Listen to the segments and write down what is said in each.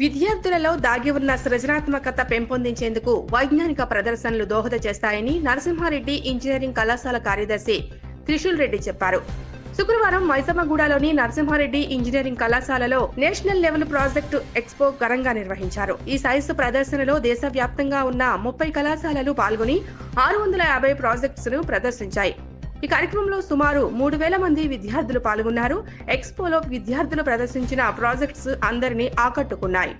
విద్యార్థులలో దాగి ఉన్న సృజనాత్మకత పెంపొందించేందుకు వైజ్ఞానిక ప్రదర్శనలు దోహద చేస్తాయని నరసింహారెడ్డి ఇంజనీరింగ్ కళాశాల కార్యదర్శి త్రిశూల్ రెడ్డి చెప్పారు. శుక్రవారం మైసమ్మగూడలోని నరసింహారెడ్డి ఇంజనీరింగ్ కళాశాలలో నేషనల్ లెవెల్ ప్రాజెక్టు ఎక్స్పో ఘనంగా నిర్వహించారు. ఈ సైన్స్ ప్రదర్శనలో దేశవ్యాప్తంగా ఉన్న ముప్పై కళాశాలలు పాల్గొని ఆరు వందల యాభై ప్రాజెక్ట్స్ను ప్రదర్శించాయి. ఈ కార్యక్రమంలో సుమారు మూడు వేల మంది విద్యార్థులు పాల్గొన్నారు. ఎక్స్పోలో విద్యార్థులు ప్రదర్శించిన ప్రాజెక్ట్స్ అందరినీ ఆకట్టుకున్నాయి.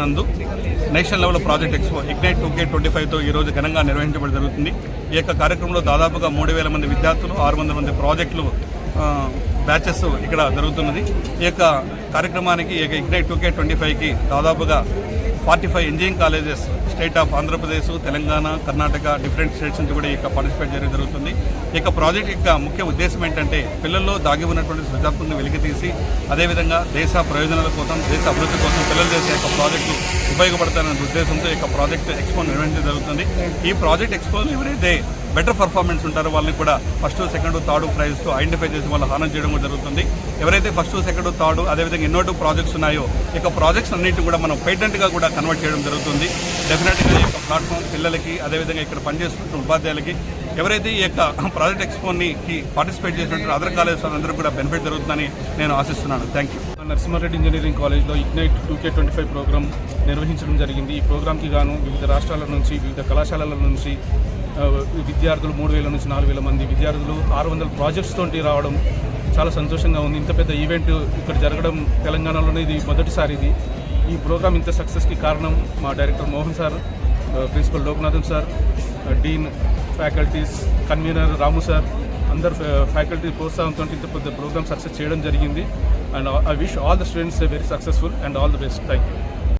నందు national level project expo ignite two K twenty ఫైవ్తో ఈరోజు ఘనంగా నిర్వహించబడి జరుగుతుంది. ఈ యొక్క కార్యక్రమంలో దాదాపుగా మూడు వేల మంది విద్యార్థులు ఆరు వందల మంది ప్రాజెక్టులు బ్యాచెస్ ఇక్కడ జరుగుతున్నది. ఈ యొక్క కార్యక్రమానికి ఈ యొక్క ఇగ్నైట్ టూ కే ట్వంటీ ఫైవ్కి దాదాపుగా forty five engineering colleges state of Andhra Pradesh Telangana Karnataka different states నుంచి కూడా ఈ యొక్క పార్టిసిపేట్ చేయడం జరుగుతుంది. ఈ యొక్క ప్రాజెక్ట్ యొక్క ముఖ్య ఉద్దేశం ఏంటంటే పిల్లల్లో దాగి ఉన్నటువంటి సృజనాత్మకతను వెలికితీసి అదేవిధంగా దేశ ప్రయోజనాల కోసం దేశ అభివృద్ధి కోసం పిల్లలు చేసే యొక్క ప్రాజెక్టు ఉపయోగపడతారనే ఉద్దేశంతో ఈ యొక్క ప్రాజెక్ట్ ఎక్స్పో నిర్వహించడం జరుగుతుంది. ఈ ప్రాజెక్ట్ ఎక్స్పోలో ఎవరైతే బెటర్ పర్ఫార్మెన్స్ ఉంటారో. వాళ్ళని కూడా ఫస్ట్ సెకండ్ థర్డ్ ప్రైజ్తో ఐడెంటిఫై చేసి వాళ్ళు హానం చేయడం కూడా జరుగుతుంది. ఎవరైతే ఫస్ట్ సెకండ్ థర్డ్ అదేవిధంగా ఎన్నో టూ ప్రాజెక్ట్స్ ఉన్నాయో ఇక యొక్క ప్రాజెక్ట్స్ అన్నింటిని కూడా మనం పేటెంట్గా కూడా కన్వర్ట్ చేయడం జరుగుతుంది. డెఫినెట్గా ఈ యొక్క ప్లాట్ఫామ్ పిల్లలకి అదేవిధంగా ఇక్కడ పనిచేస్తున్న ఉపాధ్యాయులకి ఎవరైతే ఈ యొక్క ప్రాజెక్ట్ ఎక్స్పోని పార్టిసిపేట్ చేసినట్టు అదర్ కాలేజెస్ అందరూ కూడా బెనిఫిట్ జరుగుతుందని నేను ఆశిస్తున్నాను. థ్యాంక్ యూ నరసింహారెడ్డి ఇంజనీరింగ్ కాలేజ్లో ignite two K twenty five programme నిర్వహించడం జరిగింది. ఈ ప్రోగ్రామ్కి గాను వివిధ రాష్ట్రాల నుంచి వివిధ కళాశాలల నుంచి విద్యార్థులు మూడు వేల నుంచి నాలుగు వేల మంది విద్యార్థులు ఆరు వందల ప్రాజెక్ట్స్ తోటి రావడం చాలా సంతోషంగా ఉంది. ఇంత పెద్ద ఈవెంట్ ఇక్కడ జరగడం తెలంగాణలోనే ఇది మొదటిసారి ఇది. ఈ ప్రోగ్రామ్ ఇంత సక్సెస్కి కారణం మా director Mohan sir principal Loknathan sir dean faculties convener Ramu sir అందరు ఫ్యా- ఫ్యాకల్టీ ప్రోత్సాహంతో ఇంత పెద్ద ప్రోగ్రామ్ సక్సెస్ చేయడం జరిగింది. And I wish all the students very successful and all the best thank you